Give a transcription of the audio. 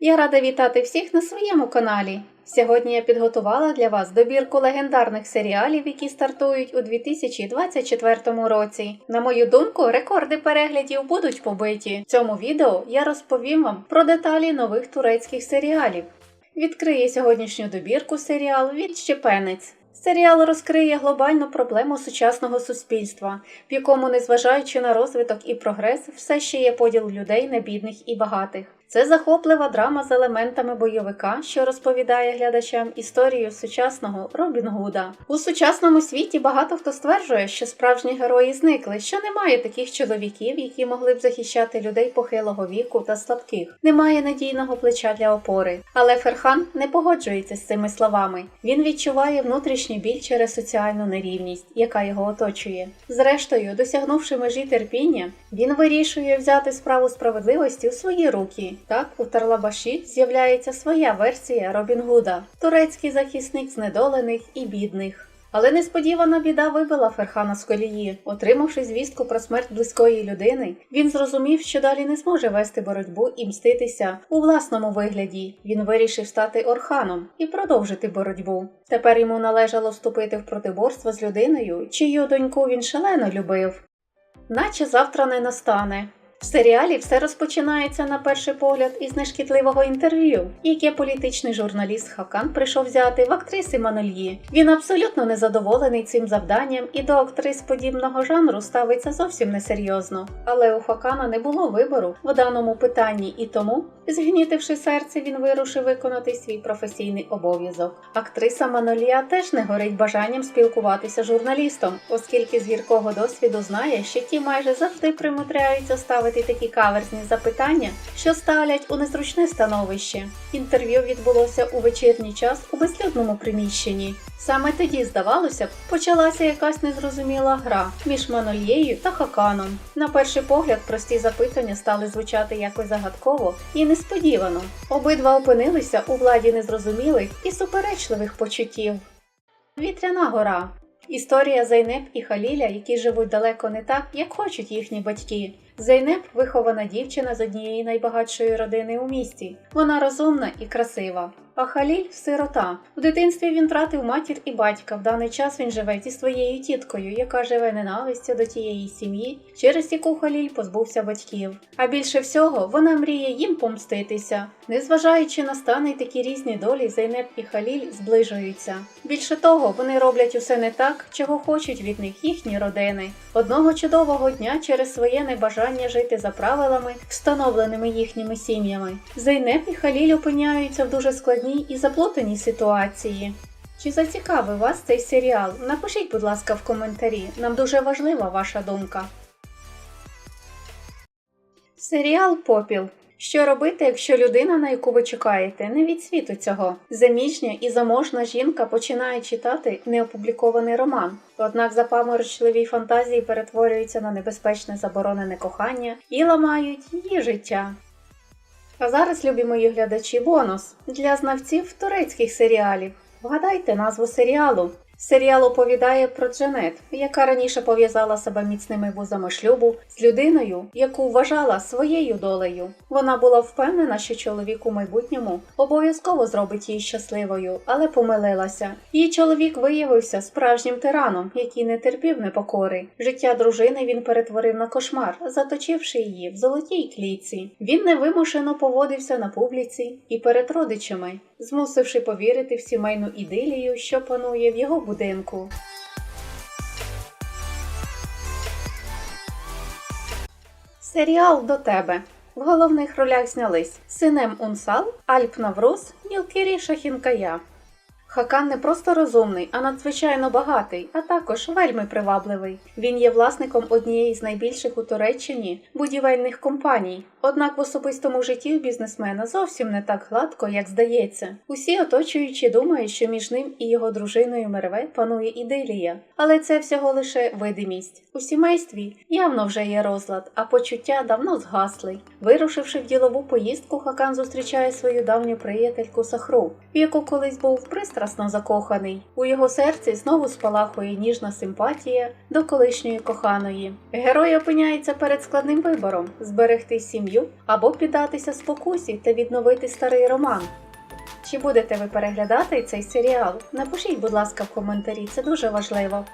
Я рада вітати всіх на своєму каналі. Сьогодні я підготувала для вас добірку легендарних серіалів, які стартують у 2024 році. На мою думку, рекорди переглядів будуть побиті. В цьому відео я розповім вам про деталі нових турецьких серіалів. Відкриє сьогоднішню добірку серіал Відщепенець. Серіал розкриє глобальну проблему сучасного суспільства, в якому, незважаючи на розвиток і прогрес, все ще є поділ людей на бідних і багатих. Це захоплива драма з елементами бойовика, що розповідає глядачам історію сучасного Робін Гуда. У сучасному світі багато хто стверджує, що справжні герої зникли, що немає таких чоловіків, які могли б захищати людей похилого віку та слабких. Немає надійного плеча для опори. Але Ферхан не погоджується з цими словами. Він відчуває внутрішній біль через соціальну нерівність, яка його оточує. Зрештою, досягнувши межі терпіння, він вирішує взяти справу справедливості у свої руки. Так, у Тарлабаші з'являється своя версія Робін Гуда, турецький захисник знедолених і бідних. Але несподівана біда вибила Ферхана з колії. Отримавши звістку про смерть близької людини, він зрозумів, що далі не зможе вести боротьбу і мститися у власному вигляді. Він вирішив стати Орханом і продовжити боротьбу. Тепер йому належало вступити в протиборство з людиною, чию доньку він шалено любив. Наче завтра не настане. В серіалі все розпочинається на перший погляд із нешкідливого інтерв'ю, яке політичний журналіст Хакан прийшов взяти в актриси Манольї. Він абсолютно незадоволений цим завданням і до актрис подібного жанру ставиться зовсім несерйозно. Але у Хакана не було вибору в даному питанні, і тому, згнітивши серце, він вирушив виконати свій професійний обов'язок. Актриса Манолія теж не горить бажанням спілкуватися з журналістом, оскільки з гіркого досвіду знає, що ті майже завжди примудряються ставити такі каверзні запитання, що ставлять у незручне становище. Інтерв'ю відбулося у вечірній час у безлюдному приміщенні. Саме тоді, здавалося б, почалася якась незрозуміла гра між Манольєю та Хаканом. На перший погляд, прості запитання стали звучати якось загадково і несподівано. Обидва опинилися у владі незрозумілих і суперечливих почуттів. Вітряна гора. Історія Зайнеп і Халіля, які живуть далеко не так, як хочуть їхні батьки. Зайнеп вихована дівчина з однієї найбагатшої родини у місті. Вона розумна і красива. А Халіль сирота. В дитинстві він втратив матір і батька. В даний час він живе зі своєю тіткою, яка живе ненавистю до тієї сім'ї, через яку Халіль позбувся батьків. А більше всього вона мріє їм помститися. Незважаючи на стани такі різні долі, Зайнеп і Халіль зближуються. Більше того, вони роблять усе не так, чого хочуть від них їхні родини. Одного чудового дня через своє небажання жити за правилами, встановленими їхніми сім'ями, Зайнеп і Халіль опиняються в дуже складній і заплутаній ситуації. Чи зацікавив вас цей серіал? Напишіть, будь ласка, в коментарі. Нам дуже важлива ваша думка. Серіал Попіл. Що робити, якщо людина, на яку ви чекаєте, не від світу цього? Заміжня і заможна жінка починає читати неопублікований роман. Однак запаморочливі фантазії перетворюються на небезпечне заборонене кохання і ламають її життя. А зараз, любі мої глядачі, бонус для знавців турецьких серіалів. Вгадайте назву серіалу. Серіал оповідає про Джанет, яка раніше пов'язала себе міцними вузами шлюбу з людиною, яку вважала своєю долею. Вона була впевнена, що чоловік у майбутньому обов'язково зробить її щасливою, але помилилася. Її чоловік виявився справжнім тираном, який не терпів непокори. Життя дружини він перетворив на кошмар, заточивши її в золотій клітці. Він невимушено поводився на публіці і перед родичами, змусивши повірити в сімейну ідилію, що панує в його будинку. Серіал до тебе. В головних ролях знялись Синем Унсал, Альп Навруз, Нілкірі Шахінкая. Хакан не просто розумний, а надзвичайно багатий, а також вельми привабливий. Він є власником однієї з найбільших у Туреччині будівельних компаній. Однак в особистому житті у бізнесмена зовсім не так гладко, як здається. Усі оточуючі думають, що між ним і його дружиною Мерве панує ідилія, але це всього лише видимість. У сімействі явно вже є розлад, а почуття давно згасли. Вирушивши в ділову поїздку, Хакан зустрічає свою давню приятельку Сахру, в яку колись був пристрасно закоханий. У його серці знову спалахує ніжна симпатія до колишньої коханої. Герой опиняється перед складним вибором зберегти сім'ю або піддатися спокусі та відновити старий роман. Чи будете ви переглядати цей серіал? Напишіть, будь ласка, в коментарі, це дуже важливо.